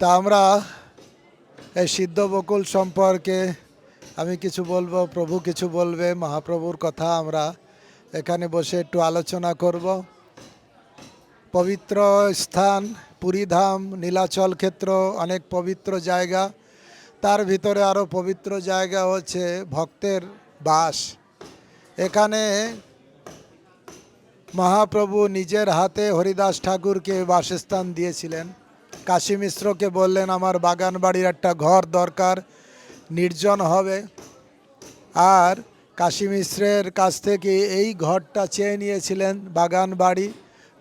তা আমরা এই সিদ্ধ বকুল সম্পর্কে আমি কিছু বলব, প্রভু কিছু বলবে, মহাপ্রভুর কথা আমরা এখানে বসে একটু আলোচনা করব। পবিত্র স্থান, পুরীধাম, নীলাচল ক্ষেত্র অনেক পবিত্র জায়গা। তার ভিতরে আরও পবিত্র জায়গা হচ্ছে ভক্তের বাস। এখানে মহাপ্রভু নিজের হাতে হরিদাস ঠাকুরকে বাসস্থান দিয়েছিলেন। কাশী মিশ্রকে বললেন, আমার বাগান বাড়ির একটা ঘর দরকার, নির্জন হবে। আর কাশী মিশ্রের কাছ থেকে এই ঘরটা চেয়ে নিয়েছিলেন বাগান বাড়ি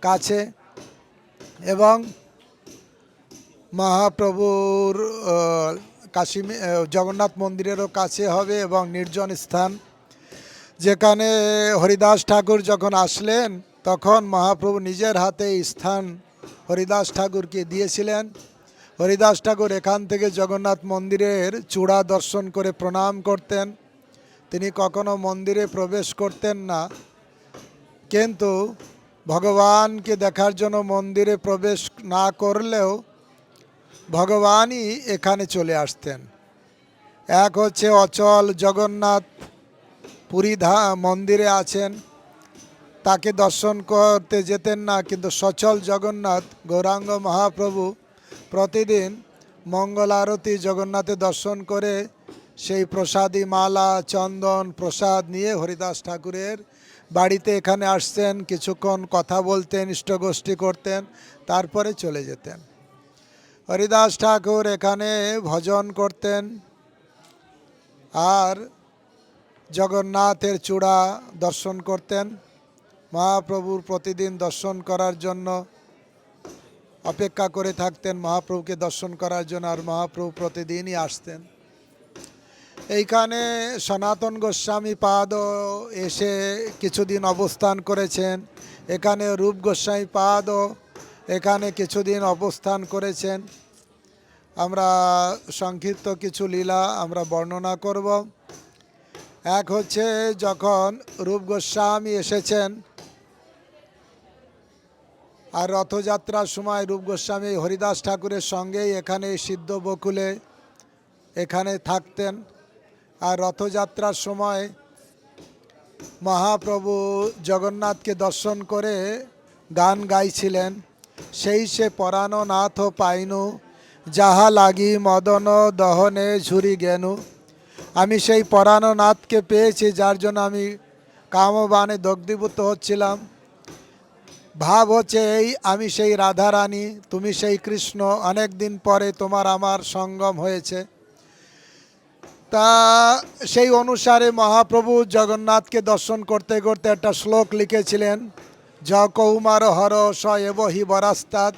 কাছে এবং মহাপ্রভুর কাশী জগন্নাথ মন্দিরেরও কাছে হবে এবং নির্জন স্থান। যেখানে হরিদাস ঠাকুর যখন আসলেন, তখন মহাপ্রভু নিজের হাতে স্থান হরিদাস ঠাকুরকে দিয়েছিলেন। হরিদাস ঠাকুর এখান থেকে জগন্নাথ মন্দিরের চূড়া দর্শন করে প্রণাম করতেন। তিনি কখনো মন্দিরে প্রবেশ করতেন না। কিন্তু ভগবানকে দেখার জন্য মন্দিরে প্রবেশ না করলেও ভগবানই এখানে চলে আসতেন। এক হচ্ছে অচল জগন্নাথ পুরী ধা মন্দিরে আছেন। তাকে দর্শন করতে যেতেন না, কিন্তু সচল জগন্নাথ গৌরাঙ্গ মহাপ্রভু প্রতিদিন মঙ্গল আরতি জগন্নাথে দর্শন করে সেই প্রসাদী মালা, চন্দন, প্রসাদ নিয়ে হরিদাস ঠাকুরের বাড়িতে এখানে আসতেন, কিছুক্ষণ কথা বলতেন, ইষ্টগোষ্ঠী করতেন, তারপরে চলে যেতেন। হরিদাস ঠাকুর এখানে ভজন করতেন আর জগন্নাথের চূড়া দর্শন করতেন। মহাপ্রভুর প্রতিদিন দর্শন করার জন্য অপেক্ষা করে থাকতেন, মহাপ্রভুকে দর্শন করার জন্য আর মহাপ্রভু প্রতিদিনই আসতেন। এইখানে সনাতন গোস্বামী পাদ এসে কিছুদিন অবস্থান করেছেন, এখানে রূপ গোস্বামী পাদও এখানে কিছুদিন অবস্থান করেছেন। আমরা সংক্ষিপ্ত কিছু লীলা আমরা বর্ণনা করব। এক হচ্ছে যখন রূপ গোস্বামী এসেছেন আর রথযাত্রার সময় রূপ গোস্বামী হরিদাস ঠাকুরের সঙ্গেই এখানে সিদ্ধ বকুলে এখানে থাকতেন। আর রথযাত্রার সময় মহাপ্রভু জগন্নাথকে দর্শন করে গান গাইছিলেন। সেই সে পরাণ নাথ পাইনু, যাহা লাগি মদন দহনে ঝুরি গেনু। আমি সেই পরাণ নাথকে পেয়েছি, যার জন্য আমি কামবানে দগ্ধীভূত হচ্ছিলাম। ভাব হচ্ছে এই, আমি সেই রাধারানী, তুমি সেই কৃষ্ণ, অনেক দিন পরে তোমার আমার সঙ্গম হয়েছে। তা সেই অনুসারে মহাপ্রভু জগন্নাথকে দর্শন করতে করতে একটা শ্লোক লিখেছিলেন, য কৌমার হর স এব হি বরাস্তাদ।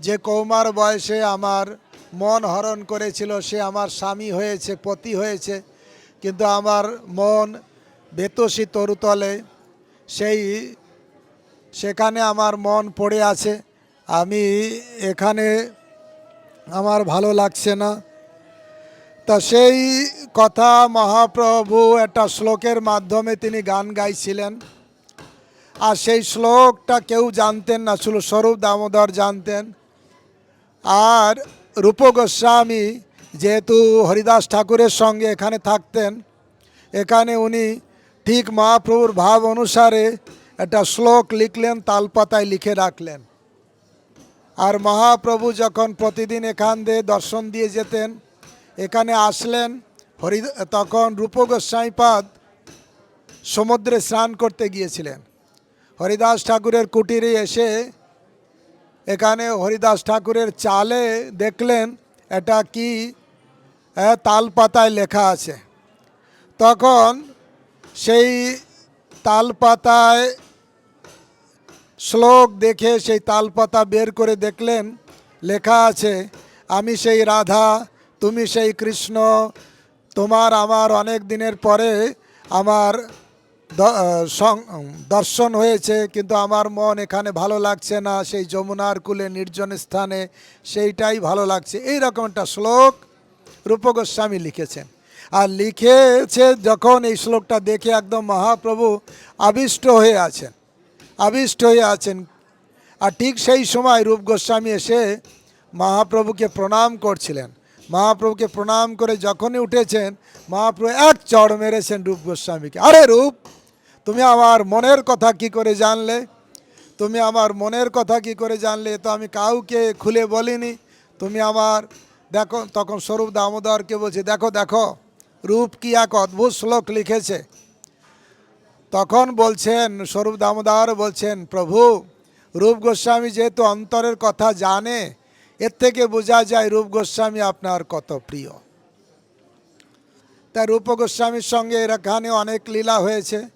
যে কৌমার বয়সে আমার মন হরণ করেছিল, সে আমার স্বামী হয়েছে, পতি হয়েছে। কিন্তু আমার মন বেতসী তরুতলে সেই সেখানে আমার মন পড়ে আছে। আমি এখানে আমার ভালো লাগছে না। তা সেই কথা মহাপ্রভু একটা শ্লোকের মাধ্যমে তিনি গান গাইছিলেন। আর সেই শ্লোকটা কেউ জানতেন না, শুধু স্বরূপ দামোদর জানতেন। আর রূপ গোস্বামী যেহেতু হরিদাস ঠাকুরের সঙ্গে এখানে থাকতেন, এখানে উনি ঠিক মহাপ্রভুর ভাব অনুসারে একটা শ্লোক লিখলেন, তালপাতায় লিখে রাখলেন। আর মহাপ্রভু যখন প্রতিদিন এখান দিয়ে দর্শন দিয়ে যেতেন, এখানে আসলেন, হরি, তখন রূপ গোস্বাইপাদ সমুদ্রে স্নান করতে গিয়েছিলেন। হরিদাস ঠাকুরের কুটিরে এসে এখানে হরিদাস ঠাকুরের চালে দেখলেন, এটা কি তাল পাতায় লেখা আছে। তখন সেই তাল পাতায় শ্লোক দেখে সেই তালপাতা বের করে দেখলেন, লেখা আছে, আমি সেই রাধা, তুমি সেই কৃষ্ণ, তোমার আমার অনেক দিনের পরে আমার দর্শন হয়েছে, কিন্তু আমার মন এখানে ভালো লাগছে না, সেই যমুনার কুলে নির্জন স্থানে সেইটাই ভালো লাগছে। এই রকম একটা শ্লোক রূপ গোস্বামী লিখেছেন। আর লিখেছে যখন এই শ্লোকটা দেখে একদম মহাপ্রভু আবিষ্ট হয়ে আছেন। আবিষ্ট হয়ে আছেন। আর ঠিক সেই সময় রূপ গোস্বামী এসে মহাপ্রভুকে প্রণাম করছিলেন। মহাপ্রভুকে প্রণাম করে যখনই উঠেছেন, মহাপ্রভু এক চড় মেরেছেন রূপ গোস্বামীকে। আরে রূপ, তুমি আমার মনের কথা কি করে জানলে? তুমি আমার মনের কথা কি করে জানলে? তো আমি কাউকে খুলে বলিনি। তুমি আমার, দেখো, তখন স্বরূপ দামোদরকে বলছে, দেখো দেখো, রূপ কি এক অদ্ভুত শ্লোক লিখেছে। তখন বলছেন, স্বরূপ দামোদর বলছেন, প্রভু, রূপ গোস্বামী যেহেতু অন্তরের কথা জানে, এর থেকে বোঝা যায় রূপ গোস্বামী আপনার কত প্রিয়। তাই রূপ গোস্বামীর সঙ্গে এখানে অনেক লীলা হয়েছে।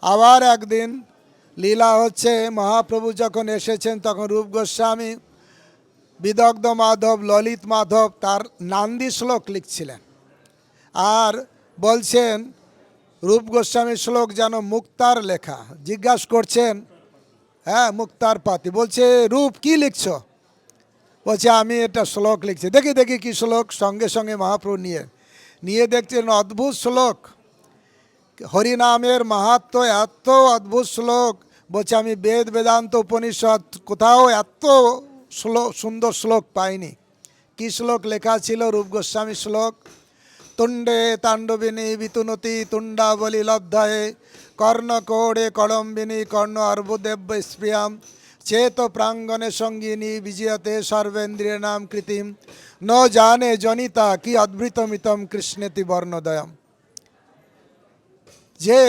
আবার একদিন লীলা হচ্ছে, মহাপ্রভু যখন এসেছেন, তখন রূপ গোস্বামী বিদগ্ধ মাধব, ললিত মাধব, তার নান্দি শ্লোক লিখছিলেন। আর বলছেন রূপ গোস্বামীর শ্লোক যেন মুক্তার লেখা। জিজ্ঞাসা করছেন হ্যাঁ মুক্তার পাতি। বলছে, রূপ কি লিখছ? বলছে, আমি এটা শ্লোক লিখছি। দেখি দেখি কি শ্লোক, সঙ্গে সঙ্গে মহাপ্রভু নিয়ে নিয়ে দেখছেন অদ্ভুত শ্লোক। হরিনামের মাহাত্ম এত অদ্ভুত শ্লোক। বলছে, আমি বেদ বেদান্ত উপনিষদ কোথাও এত শ্লোক সুন্দর শ্লোক পাইনি। কি শ্লোক লেখা ছিল রূপ গোস্বামী শ্লোক? তুণ্ডে তাণ্ডবিনী বিতুনতি তুণ্ডাবলী লব্ধায়ে কর্ণকোড়ে কলম্বিনী কর্ণ অর্বুদেব্য স্প্রিয়াম, চেত প্রাঙ্গণে সঙ্গিনী বিজয়তে সর্বেন্দ্রিয় নাম কৃতিম। ন জানে জনিতা কি অদ্ভুতমিতম কৃষ্ণেতি বর্ণদয়ম। যে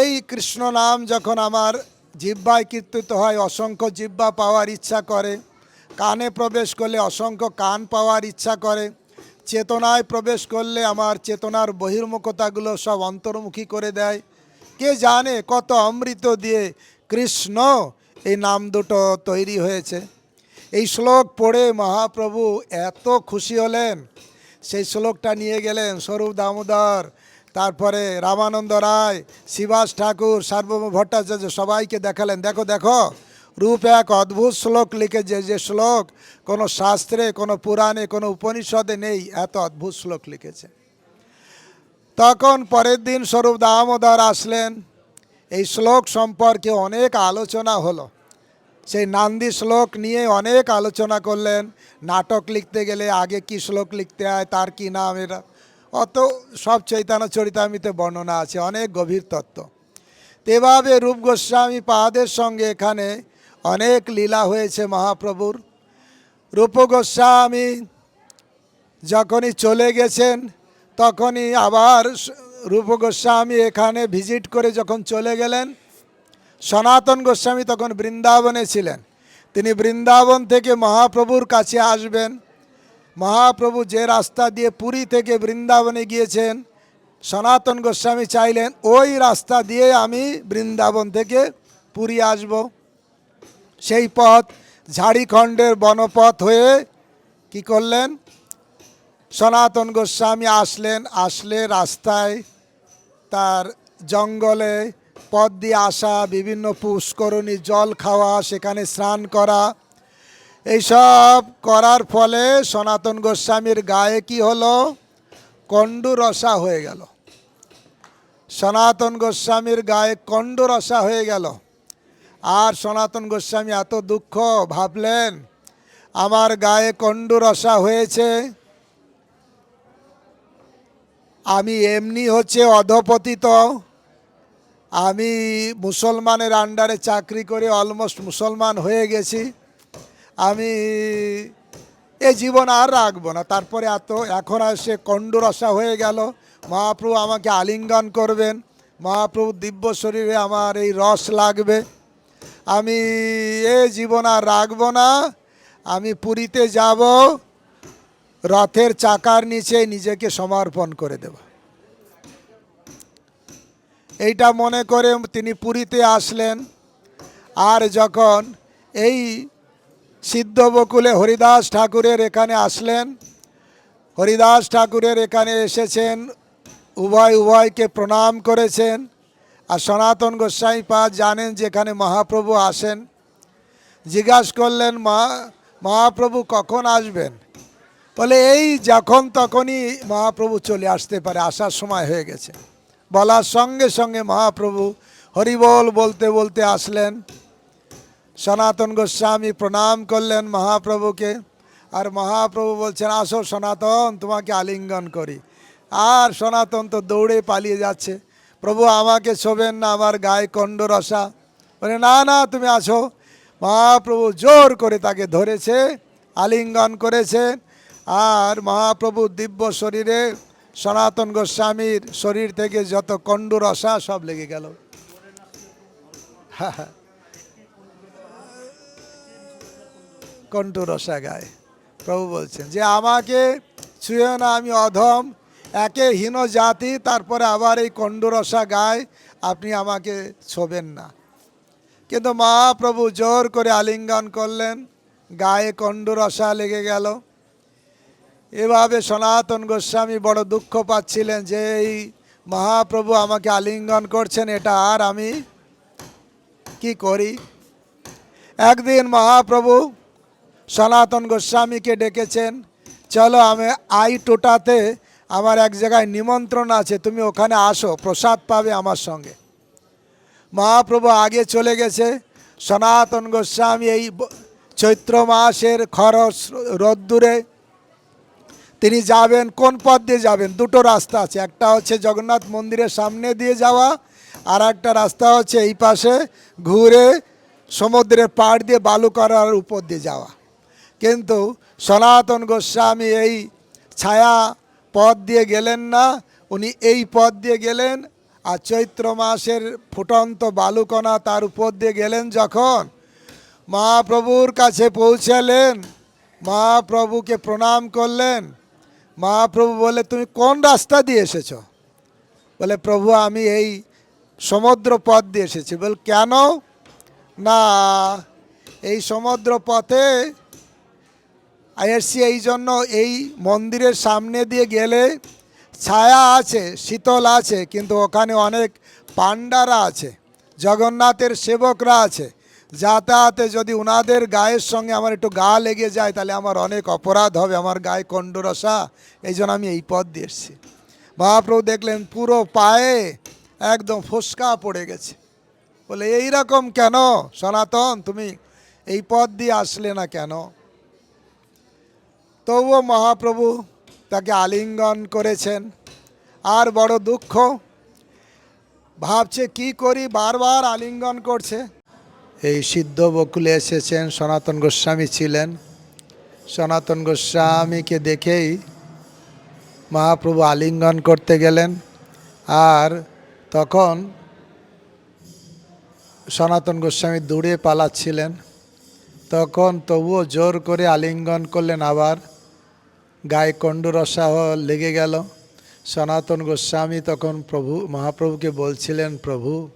এই কৃষ্ণ নাম যখন আমার জিব্বায় কীর্তিত হয়, অসংখ্য জিব্বা পাওয়ার ইচ্ছা করে, কানে প্রবেশ করলে অসংখ্য কান পাওয়ার ইচ্ছা করে চেতনায় প্রবেশ করলে আমার চেতনার বহির্মুখতাগুলো সব অন্তর্মুখী করে দেয়। কে জানে কত অমৃত দিয়ে কৃষ্ণ এই নাম দুটো তৈরি হয়েছে। এই শ্লোক পড়ে মহাপ্রভু এত খুশি হলেন। সেই শ্লোকটা নিয়ে গেলেন স্বরূপ দামোদর, তারপরে রামানন্দ রায়, শিবাস ঠাকুর, সার্বভৌম ভট্টাচার্য সবাইকে দেখালেন। দেখো দেখো রূপ এক অদ্ভুত শ্লোক লিখেছে যে যে শ্লোক কোনো শাস্ত্রে, কোনো পুরাণে, কোনো উপনিষদে নেই, এত অদ্ভুত শ্লোক লিখেছে। তখন পরের দিন স্বরূপ দামোদর আসলেন। এই শ্লোক সম্পর্কে অনেক আলোচনা হলো। সেই নান্দি শ্লোক নিয়ে অনেক আলোচনা করলেন। নাটক লিখতে গেলে আগে কি শ্লোক লিখতে হয়, তার কি নাম, এরা অত সব চৈতন্য চরিতামিতে বর্ণনা আছে, অনেক গভীর তত্ত্ব। এভাবে রূপ গোস্বামী পাহাদের সঙ্গে এখানে অনেক লীলা হয়েছে মহাপ্রভুর। রূপ গোস্বামী যখনই চলে গেছেন, তখনই আবার রূপ গোস্বামী এখানে ভিজিট করে যখন চলে গেলেন, সনাতন গোস্বামী তখন বৃন্দাবনে ছিলেন। তিনি বৃন্দাবন থেকে মহাপ্রভুর কাছে আসবেন। মহাপ্রভু যে রাস্তা দিয়ে পুরী থেকে বৃন্দাবনে গিয়েছেন, সনাতন গোস্বামী চাইলেন, ওই রাস্তা দিয়ে আমি বৃন্দাবন থেকে পুরী আসব। সেই পথ ঝাড়িখণ্ডের বনপথ হয়ে কি করলেন? সনাতন গোস্বামী আসলেন, আসলে রাস্তায় তার জঙ্গলে পথ দিয়ে আসা, বিভিন্ন পুষ্করণী জল খাওয়া, সেখানে স্নান করা। এইসব করার ফলে সনাতন গোস্বামীর গায়ে কি হলো? কণ্ডুরসা হয়ে গেল। সনাতন গোস্বামীর গায়ে কণ্ডরসা হয়ে গেল। আর সনাতন গোস্বামী এত দুঃখ ভাবলেন। আমার গায়ে কণ্ডরসা হয়েছে। আমি এমনি হচ্ছে অধপতিত। আমি মুসলমানের আন্ডারে চাকরি করে অলমোস্ট মুসলমান হয়ে গেছি। আমি এ জীবন আর রাখব না। তারপরে এত, এখন আর সে কণ্ডরসা হয়ে গেল। মহাপ্রভু আমাকে আলিঙ্গন করবেন। মহাপ্রভু দিব্য শরীরে আমার এই রস লাগবে। আমি এ জীবন আর রাখব না। আমি পুরীতে যাব, রথের চাকার নিচে নিজেকে সমর্পণ করে দেব। এইটা মনে করে তিনি পুরীতে আসলেন। আর যখন এই সিদ্ধ বকুলে হরিদাস ঠাকুরের এখানে আসলেন, হরিদাস ঠাকুরের এখানে এসেছেন, উভয় উভয়কে প্রণাম করেছেন। আর সনাতন গোস্বামী পা জানেন যেখানে মহাপ্রভু আসেন। জিজ্ঞাসা করলেন, মা, মহাপ্রভু কখন আসবেন? বলে, এই যখন তখনই মহাপ্রভু চলে আসতে পারে, আসার সময় হয়ে গেছে। বলার সঙ্গে সঙ্গে মহাপ্রভু হরিবল বলতে বলতে আসলেন। সনাতন গোস্বামী প্রণাম করলেন মহাপ্রভুকে আর মহাপ্রভু বলছেন, আসো সনাতন, তোমাকে আলিঙ্গন করি। আর সনাতন তো দৌড়ে পালিয়ে যাচ্ছে। প্রভু, আমাকে শোবেন না আমার গায়ে কণ্ড রসা বলে, না না, তুমি আসো। মহাপ্রভু জোর করে তাকে ধরেছে, আলিঙ্গন করেছেন আর মহাপ্রভু দিব্য শরীরে সনাতন গোস্বামীর শরীর থেকে যত কণ্ড রসা সব লেগে গেল। কণ্ঠ রসা গায়। প্রভু বলছেন যে, আমাকে ছুঁয়ে না, আমি অধম। একে হীন জাতি, তারপরে আবার এই কণ্ডরসা গায়, আপনি আমাকে ছোবেন না। কিন্তু মহাপ্রভু জোর করে আলিঙ্গন করলেন, গায়ে কণ্ডরসা লেগে গেল। এভাবে সনাতন গোস্বামী বড় দুঃখ পাচ্ছিলেন যে এই মহাপ্রভু আমাকে আলিঙ্গন করছেন, এটা আর আমি কি করি? একদিন মহাপ্রভু সনাতন গোস্বামীকে ডেকেছেন, চলো আমি আই টোটাতে আমার এক জায়গায় নিমন্ত্রণ আছে, তুমি ওখানে আসো, প্রসাদ পাবে আমার সঙ্গে। মহাপ্রভু আগে চলে গেছে, সনাতন গোস্বামী এই চৈত্র মাসের খরচ রোদ্দুরে। তিনি যাবেন, কোন পথ দিয়ে যাবেন? দুটো রাস্তা আছে, একটা হচ্ছে জগন্নাথ মন্দিরের সামনে দিয়ে যাওয়া, আর একটা রাস্তা হচ্ছে এই পাশে ঘুরে সমুদ্রের পাড় দিয়ে বালুকরার উপর দিয়ে যাওয়া। কিন্তু সনাতন গোস্বামী এই ছায়া পথ দিয়ে গেলেন না, উনি এই পথ দিয়ে গেলেন। আর চৈত্র মাসের ফুটন্ত বালুকণা তার উপর দিয়ে গেলেন যখন মহাপ্রভুর কাছে পৌঁছালেন, মহাপ্রভুকে প্রণাম করলেন। মহাপ্রভু বলে, তুমি কোন রাস্তা দিয়ে এসেছ? বলে, প্রভু, আমি এই সমুদ্র পথ দিয়ে এসেছি। বল, কেন? না, এই সমুদ্র পথে এসছি এই জন্য এই মন্দিরের সামনে দিয়ে গেলে ছায়া আছে, শীতল আছে, কিন্তু ওখানে অনেক পাণ্ডারা আছে, জগন্নাথের সেবকরা আছে। যাতায়াতে যদি উনাদের গায়ের সঙ্গে আমার একটু গা লেগে যায়, তাহলে আমার অনেক অপরাধ হবে, আমার গায়ে কণ্ডরসা। এই জন্য আমি এই পথ দিয়ে এসছি। মহাপ্রভু দেখলেন পুরো পায়ে একদম ফোসকা পড়ে গেছে। বলে এই রকম কেন সনাতন? তুমি এই পথ দিয়ে আসলে না কেন? তবুও মহাপ্রভু তাকে আলিঙ্গন করেছেন। আর বড় দুঃখ, ভাবছে কি করি, বারবার আলিঙ্গন করছে। এই সিদ্ধ বকুলে এসেছেন, সনাতন গোস্বামী ছিলেন। সনাতন গোস্বামীকে দেখেই মহাপ্রভু আলিঙ্গন করতে গেলেন। আর তখন সনাতন গোস্বামী দূরে পালাচ্ছিলেন। তখন তবুও জোর করে আলিঙ্গন করলেন আবার। গায়ে কণ্ডরসাহ লেগে গেল। সনাতন গোস্বামী তখন প্রভু, মহাপ্রভুকে বলছিলেন, প্রভু,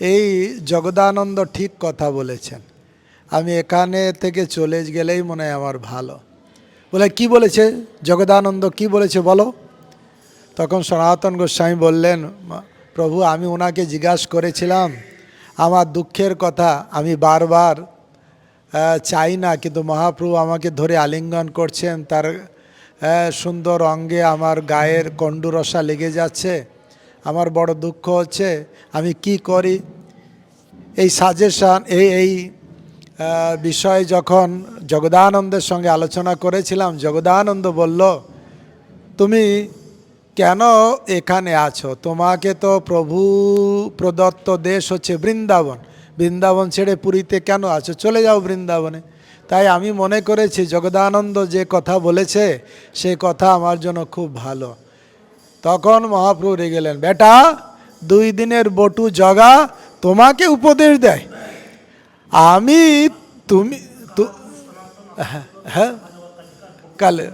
এই জগদানন্দ ঠিক কথা বলেছেন। আমি এখানে থেকে চলে গেলেই মনে হয় আমার ভালো। বলে, কি বলেছে? জগদানন্দ কি বলেছে বলো? তখন সনাতন গোস্বামী বললেন, প্রভু, আমি ওনাকে জিজ্ঞাসা করেছিলাম, আমার দুঃখের কথা আমি বারবার চাই না, কিন্তু মহাপ্রভু আমাকে ধরে আলিঙ্গন করছেন। তার সুন্দর অঙ্গে আমার গায়ের কণ্ডুরসা লেগে যাচ্ছে। আমার বড় দুঃখ হচ্ছে, আমি কি করি? এই সাজেশন এই এই বিষয়ে যখন জগদানন্দের সঙ্গে আলোচনা করেছিলাম, জগদানন্দ বলল, তুমি কেন এখানে আছো? তোমাকে তো প্রভু প্রদত্ত দেশ হচ্ছে বৃন্দাবন। বৃন্দাবন ছেড়ে পুরীতে কেন আছো? চলে যাও বৃন্দাবনে। তাই আমি মনে করেছি, জগদানন্দ যে কথা বলেছে, সে কথা আমার জন্য খুব ভালো। তখন মহাপ্রভু রেগে গেলেন, বেটা, দুই দিনের বটু জগা তোমাকে উপদেশ দেয়। আমি তুমি হ্যাঁ কালে,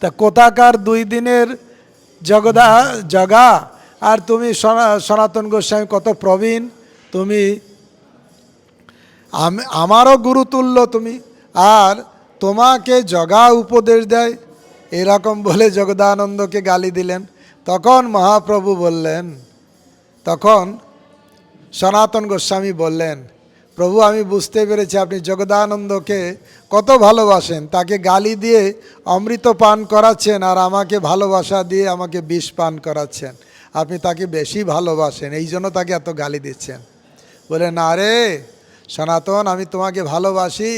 তা কোথাকার দুই দিনের জগদা, জগা? আর তুমি সনা- সনাতন গোস্বামী কত প্রবীণ? তুমি আমি আমারও গুরু তুল্য তুমি। আর তোমাকে জগা উপদেশ দেয়। এরকম বলে জগদানন্দকে গালি দিলেন। তখন মহাপ্রভু বললেন, তখন সনাতন গোস্বামী বললেন, প্রভু, আমি বুঝতে পেরেছি আপনি জগদানন্দকে কত ভালোবাসেন। তাকে গালি দিয়ে অমৃত পান করাচ্ছেন আর আমাকে ভালোবাসা দিয়ে আমাকে বিষ পান করাচ্ছেন। আপনি তাকে বেশি ভালোবাসেন, এই জন্য তাকে এত গালি দিচ্ছেন। বলে, না রে সনাতন, আমি তোমাকে ভালোবাসি,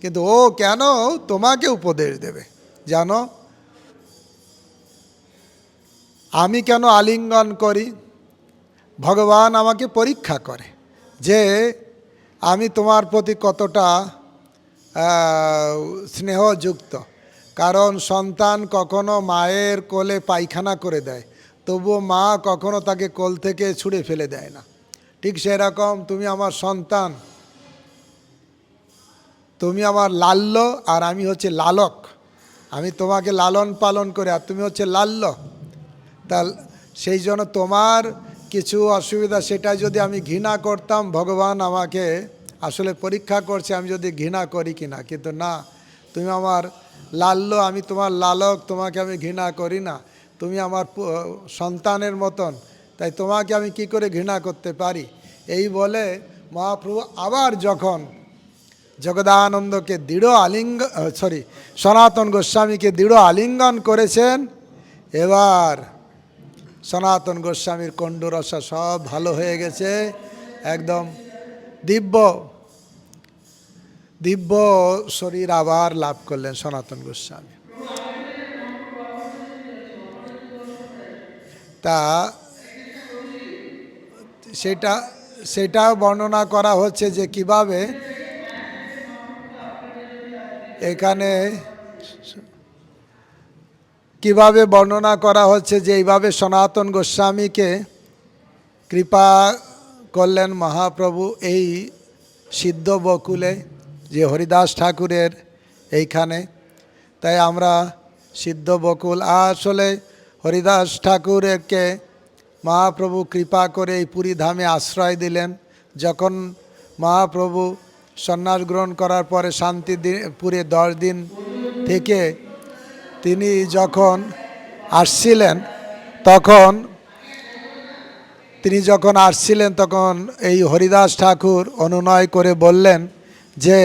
কিন্তু ও কেন তোমাকে উপদেশ দেবে? জানো? আমি কেন আলিঙ্গন করি? ভগবান আমাকে পরীক্ষা করে যে আমি তোমার প্রতি কতটা স্নেহযুক্ত। কারণ সন্তান কখনো মায়ের কোলে পায়খানা করে দেয়, তবুও মা কখনো তাকে কোল থেকে ছুঁড়ে ফেলে দেয় না। ঠিক সেরকম তুমি আমার সন্তান। তুমি আমার লাল্য আর আমি হচ্ছে লালক। আমি তোমাকে লালন পালন করে আর তুমি হচ্ছে লাল্য। তা সেই জন্য তোমার কিছু অসুবিধা, সেটা যদি আমি ঘৃণা করতাম, ভগবান আমাকে আসলে পরীক্ষা করছে আমি যদি ঘৃণা করি কি না কিন্তু না, তুমি আমার লাল্য, আমি তোমার লালক, তোমাকে আমি ঘৃণা করি না। তুমি আমার সন্তানের মতন, তাই তোমাকে আমি কি করে ঘৃণা করতে পারি? এই বলে মহাপ্রভু আবার যখন জগদানন্দকে দৃঢ় আলিঙ্গ সরি সনাতন গোস্বামীকে দৃঢ় আলিঙ্গন করেছেন। এবার সনাতন গোস্বামীর কণ্ডরসা সব ভালো হয়ে গেছে। একদম দিব্য দিব্য শরীর আবার লাভ করলেন সনাতন গোস্বামী। তা সেটা সেটাও বর্ণনা করা হচ্ছে যে কীভাবে এখানে কীভাবে বর্ণনা করা হচ্ছে যে এইভাবে সনাতন গোস্বামীকে কৃপা করলেন মহাপ্রভু এই সিদ্ধ বকুলে যে হরিদাস ঠাকুরের এইখানে। তাই আমরা সিদ্ধ বকুল, আসলে হরিদাস ঠাকুরকে মহাপ্রভু কৃপা করে এই পুরী ধামে আশ্রয় দিলেন। যখন মহাপ্রভু সন্ন্যাস গ্রহণ করার পরে শান্তি দিন, পুরে দশ দিন থেকে তিনি যখন আসছিলেন, তখন তিনি যখন আসছিলেন, তখন এই হরিদাস ঠাকুর অনুনয় করে বললেন যে,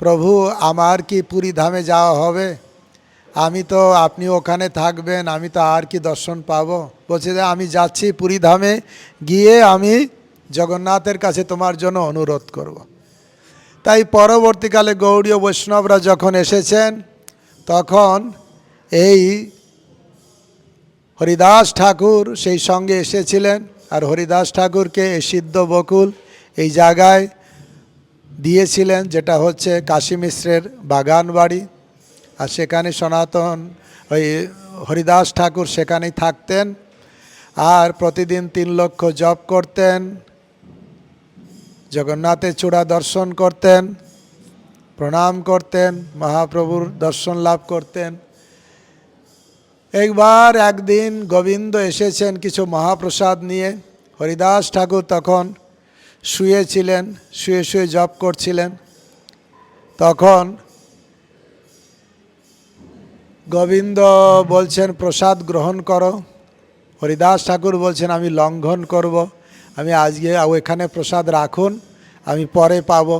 প্রভু, আমার কি পুরী ধামে যাওয়া হবে আমি তো, আপনি ওখানে থাকবেন, আমি তো আর কি দর্শন পাবো বলছে যে, আমি যাচ্ছি পুরী ধামে, গিয়ে আমি জগন্নাথের কাছে তোমার জন্য অনুরোধ করব। তাই পরবর্তীকালে গৌড়ীয় বৈষ্ণবরা যখন এসেছেন, তখন এই হরিদাস ঠাকুর সেই সঙ্গে এসেছিলেন। আর হরিদাস ঠাকুরকে এই সিদ্ধ বকুল এই জায়গায় দিয়েছিলেন, যেটা হচ্ছে কাশী মিশ্রের বাগান বাড়ি। আর সেখানে সনাতন ওই হরিদাস ঠাকুর সেখানেই থাকতেন। আর প্রতিদিন তিন লক্ষ জপ করতেন। জগন্নাথের চূড়া দর্শন করতেন, প্রণাম করতেন, মহাপ্রভুর দর্শন লাভ করতেন। একবার একদিন গোবিন্দ এসেছেন কিছু মহাপ্রসাদ নিয়ে। হরিদাস ঠাকুর তখন শুয়েছিলেন, শুয়ে শুয়ে জপ করছিলেন। তখন গোবিন্দ বলছেন, প্রসাদ গ্রহণ করো। হরিদাস ঠাকুর বলছেন, আমি লঙ্ঘন করব। আমি আজকে ওইখানে প্রসাদ রাখুন, আমি পরে পাবো।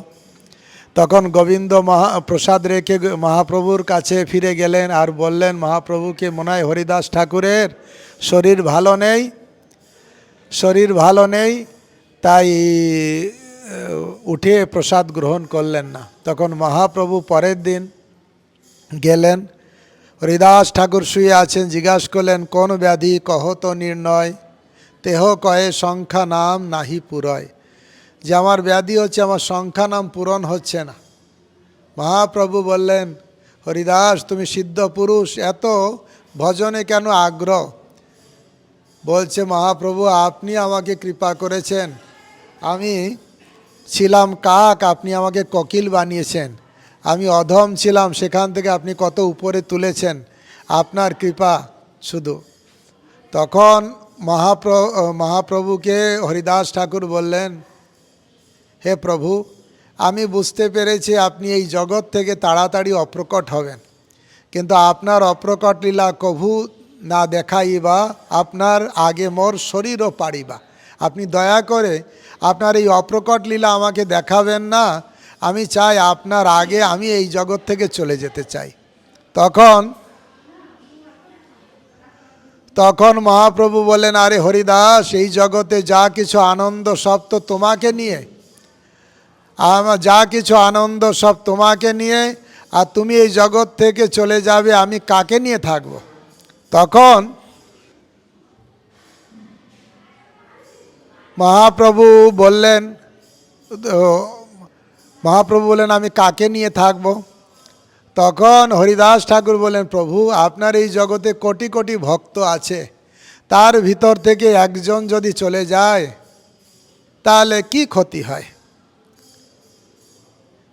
তখন গোবিন্দ মহা, প্রসাদ রেখে মহাপ্রভুর কাছে ফিরে গেলেন আর বললেন, মহাপ্রভুকে মনে হয় হরিদাস ঠাকুরের শরীর ভালো নেই, শরীর ভালো নেই, তাই উঠে প্রসাদ গ্রহণ করলেন না। তখন মহাপ্রভু পরের দিন গেলেন, হরিদাস ঠাকুর শুয়ে আছেন, জিজ্ঞাসা করলেন, কোন ব্যাধি কহত নির্ণয়। তেহ কয়ে সংখ্যা নাম নাহি পুরয়। যে আমার ব্যাধি হচ্ছে, আমার সংখ্যা নাম পূরণ হচ্ছে না। মহাপ্রভু বললেন, হরিদাস, তুমি সিদ্ধ পুরুষ, এত ভজনে কেন আগ্রহ? বলছে, মহাপ্রভু, আপনি আমাকে কৃপা করেছেন। আমি ছিলাম কাক, আপনি আমাকে কোকিল বানিয়েছেন। আমি অধম ছিলাম, সেখান থেকে আপনি কত উপরে তুলেছেন। আপনার কৃপা শুধু। তখন মহাপ্র, মহাপ্রভুকে হরিদাস ঠাকুর বললেন, হে প্রভু, আমি বুঝতে পেরেছি আপনি এই জগৎ থেকে তাড়াতাড়ি অপ্রকট হবেন, কিন্তু আপনার অপ্রকট লীলা কভু না দেখাইবা, আপনার আগে মোর শরীরও পারিবা আপনি দয়া করে আপনার এই অপ্রকট লীলা আমাকে দেখাবেন না, আমি চাই আপনার আগে আমি এই জগৎ থেকে চলে যেতে চাই। তখন তখন মহাপ্রভু বলেন, আরে হরিদাস, এই জগতে যা কিছু আনন্দ সব তো তোমাকে নিয়ে। আমার যা কিছু আনন্দ সব তোমাকে নিয়ে, আর তুমি এই জগৎ থেকে চলে যাবে, আমি কাকে নিয়ে থাকব? তখন মহাপ্রভু বললেন মহাপ্রভু বললেন আমি কাকে নিয়ে থাকব? তখন হরিদাস ঠাকুর বললেন, প্রভু, আপনার এই জগতে কোটি কোটি ভক্ত আছে। তার ভিতর থেকে একজন যদি চলে যায়, তাহলে কি ক্ষতি হয়?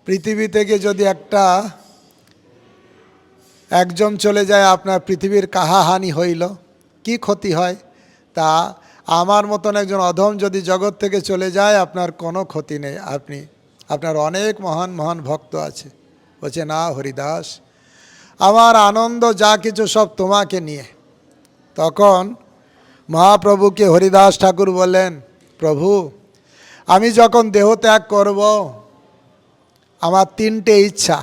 পৃথিবী থেকে যদি একটা, একজন চলে যায়, আপনার পৃথিবীর কাহাহানি হইল, কি ক্ষতি হয়? তা আমার মতন একজন অধম যদি জগৎ থেকে চলে যায়, আপনার কোনো ক্ষতি নেই। আপনি, আপনার অনেক মহান মহান ভক্ত আছে। বলছে না হরিদাস, আমার আনন্দ যা কিছু সব তোমাকে নিয়ে। তখন মহাপ্রভুকে হরিদাস ঠাকুর বললেন, প্রভু, আমি যখন দেহ ত্যাগ করব, আমার তিনটে ইচ্ছা।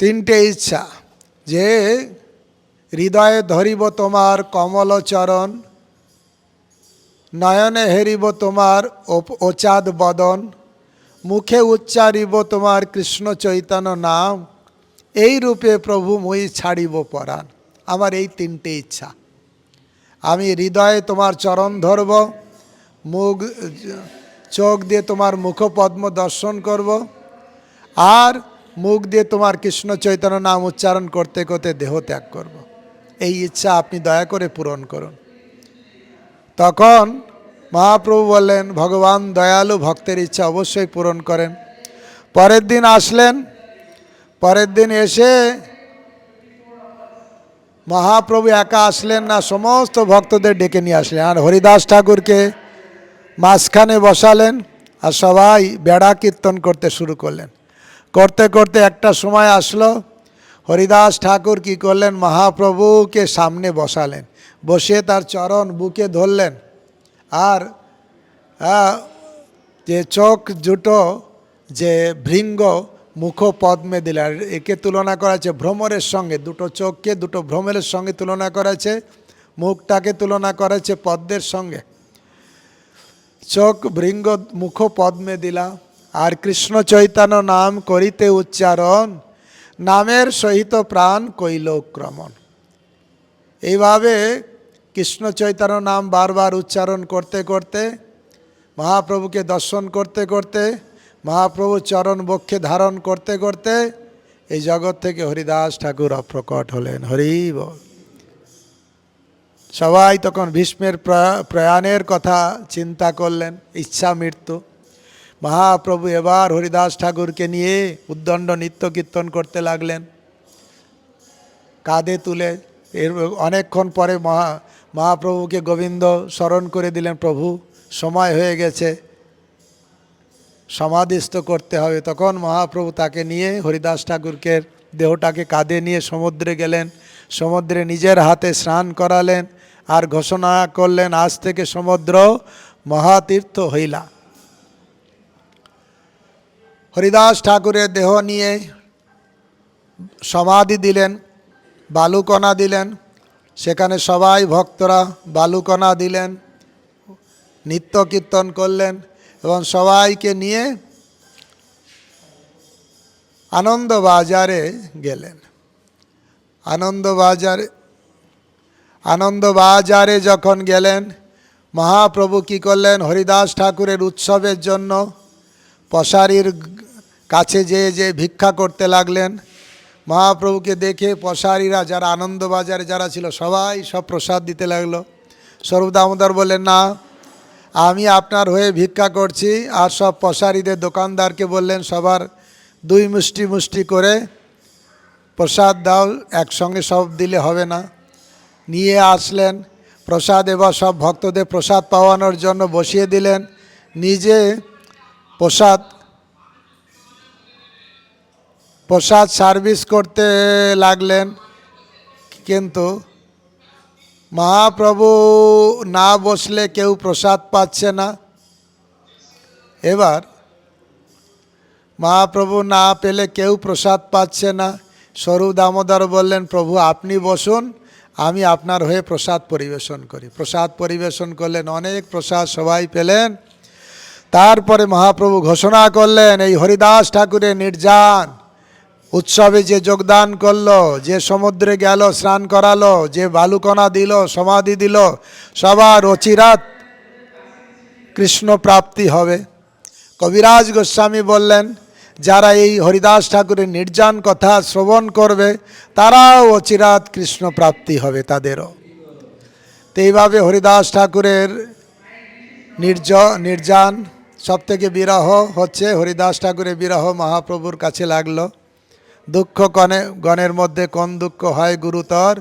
তিনটে ইচ্ছা, যে হৃদয়ে ধরিব তোমার কমল চরণ, নয়নে হেরিব তোমার ওচাদ বদন মুখে উচ্চারিব তোমার কৃষ্ণ চৈতন্য নাম, এই রূপে প্রভু মুই ছাড়িব পরাণ। আমার এই তিনটে ইচ্ছা। আমি হৃদয়ে তোমার চরণ ধরব, মুখ, চোখ দিয়ে তোমার মুখপদ্ম দর্শন করব, আর মুখ দিয়ে তোমার কৃষ্ণ চৈতন্য নাম উচ্চারণ করতে করতে দেহ ত্যাগ করব। এই ইচ্ছা আপনি দয়া করে পূরণ করুন। তখন মহাপ্রভু বললেন, ভগবান দয়ালু ভক্তের ইচ্ছা অবশ্যই পূরণ করেন। পরের দিন আসলেন। পরের দিন এসে মহাপ্রভু একা আসলেন না, সমস্ত ভক্তদের ডেকে নিয়ে আসলেন। আর হরিদাস ঠাকুরকে মাঝখানে বসালেন আর সবাই বেড়া কীর্তন করতে শুরু করলেন। করতে করতে একটা সময় আসলো। হরিদাস ঠাকুর কি করলেন? মহাপ্রভুকে সামনে বসালেন। বসে তার চরণ বুকে ধরলেন। আর যে চোখ দুটো যে ভৃঙ্গ মুখ পদ্মে দিলে, আর একে তুলনা করা আছে ভ্রমরের সঙ্গে, দুটো চোখকে দুটো ভ্রমরের সঙ্গে তুলনা করা মুখটাকে তুলনা করা পদ্মের সঙ্গে। চোখ ভৃঙ্গ মুখ পদ্মে দিলা, আর কৃষ্ণ চৈতন্য নাম করিতে উচ্চারণ, নামের সহিত প্রাণ কইল ক্রমণ। এইভাবে কৃষ্ণ চৈতন্য নাম বারবার উচ্চারণ করতে করতে, মহাপ্রভুকে দর্শন করতে করতে মহাপ্রভু চরণ বক্ষে ধারণ করতে করতে এই জগৎ থেকে হরিদাস ঠাকুর অপ্রকট হলেন। হরি বল। সবাই তখন ভীষ্মের প্র- প্রয়াণের কথা চিন্তা করলেন, ইচ্ছা মৃত্যু। মহাপ্রভু এবার হরিদাস ঠাকুরকে নিয়ে উদ্দণ্ড নিত্য কীর্তন করতে লাগলেন। কাঁধে তুলে এর অনেকক্ষণ পরে মহা মহাপ্রভুকে গোবিন্দ স্মরণ করে দিলেন, প্রভু, সময় হয়ে গেছে। সমাধিস্থ করতে হবে। তখন মহাপ্রভু তাকে নিয়ে হরিদাস ঠাকুরকে, দেহটাকে কাঁধে নিয়ে সমুদ্রে গেলেন। সমুদ্রে নিজের হাতে স্নান করালেন আর ঘোষণা করলেন, আজ থেকে সমুদ্র মহাতীর্থ হইলা। হরিদাস ঠাকুরের দেহ নিয়ে সমাধি দিলেন, বালুকণা দিলেন সেখানে সবাই ভক্তরা বালুকণা দিলেন, নিত্য কীর্তন করলেন এবং সবাইকে নিয়ে আনন্দবাজারে গেলেন। আনন্দবাজারে আনন্দবাজারে যখন গেলেন, মহাপ্রভু কী করলেন? হরিদাস ঠাকুরের উৎসবের জন্য পশারির কাছে যেয়ে যে ভিক্ষা করতে লাগলেন। মহাপ্রভুকে দেখে পশারিরা যারা আনন্দবাজারে যারা ছিল, সবাই সব প্রসাদ দিতে লাগল। স্বরূপ দামোদর বললেন, না, আমি আপনার হয়ে ভিক্ষা করছি। আর সব পশারিদের দোকানদারকে বললেন, সবার দুই মুষ্টি মুষ্টি করে প্রসাদ দাও, একসঙ্গে সব দিলে হবে না। নিয়ে আসলেন। প্রসাদ এবার সব ভক্তদের প্রসাদ পাওয়ানোর জন্য বসিয়ে দিলেন। নিজে প্রসাদ প্রসাদ সার্ভিস করতে লাগলেন, কিন্তু মহাপ্রভু না বসলে কেউ প্রসাদ পাচ্ছে না। এবার মহাপ্রভু না পেলে কেউ প্রসাদ পাচ্ছে না। স্বরূপ দামোদর বললেন, প্রভু, আপনি বসুন, আমি আপনার হয়ে প্রসাদ পরিবেশন করি। প্রসাদ পরিবেশন করলেন, অনেক প্রসাদ সবাই পেলেন। তারপরে মহাপ্রভু ঘোষণা করলেন, এই হরিদাস ঠাকুরের নির্যান উৎসবে যে যোগদান করল, যে সমুদ্রে গেল, স্নান করালো, যে বালুকণা দিল, সমাধি দিল, সবার অচিরাত কৃষ্ণ প্রাপ্তি হবে। কবিরাজ গোস্বামী বললেন, যারা এই হরিদাস ঠাকুরের নির্যান কথা শ্রবণ করবে, তারাও অচিরাত কৃষ্ণ প্রাপ্তি হবে তাদেরও। তো এইভাবে হরিদাস ঠাকুরের নির্জ নির্যান সব থেকে বিরহ হচ্ছে, হরিদাস ঠাকুরের বিরহ মহাপ্রভুর কাছে লাগল। দুঃখ কনে, গণের মধ্যে কোন দুঃখ হয় গুরুতর?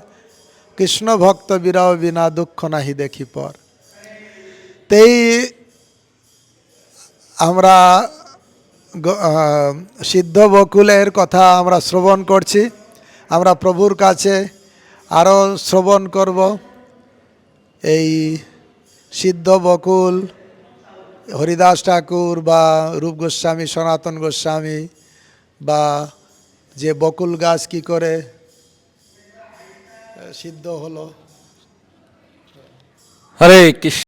কৃষ্ণ ভক্ত বিরহ বিনা দুঃখ নাহি দেখি পর। তেই আমরা সিদ্ধ বকুলের কথা আমরা শ্রবণ করছি। আমরা প্রভুর কাছে আরও শ্রবণ করব। এই সিদ্ধ বকুল, হরিদাস ঠাকুর বা রূপ গোস্বামী, সনাতন গোস্বামী বা যে বকুল গাছ কি করে সিদ্ধ হলো। হরে কৃষ্ণ।